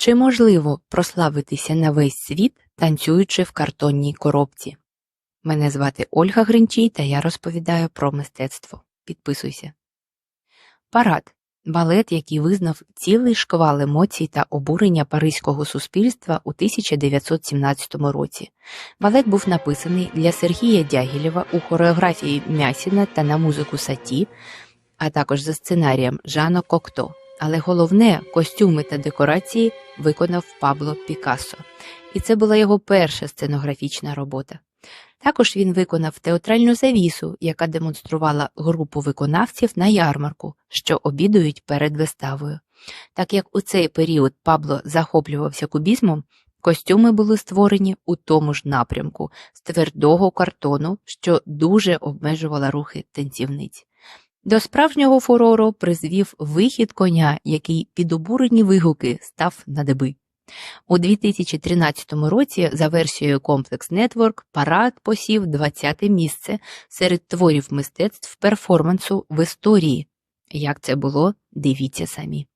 Чи можливо прославитися на весь світ, танцюючи в картонній коробці? Мене звати Ольга Гринчій та я розповідаю про мистецтво. Підписуйся. Парад балет, який визнав цілий шквал емоцій та обурення паризького суспільства у 1917 році. Балет був написаний для Сергія Дягілєва у хореографії Мясіна та на музику Саті, а також за сценарієм Жано Кокто. Але головне костюми та декорації виконав Пабло Пікассо. І це була його перша сценографічна робота. Також він виконав театральну завісу, яка демонструвала групу виконавців на ярмарку, що обідують перед виставою. Так як у цей період Пабло захоплювався кубізмом, костюми були створені у тому ж напрямку з твердого картону, що дуже обмежувала рухи танцівниць. До справжнього фурору призвів вихід коня, який під обурені вигуки став на деби. У 2013 році за версією Complex Network парад посів 20 місце серед творів мистецтв перформансу в історії. Як це було, дивіться самі.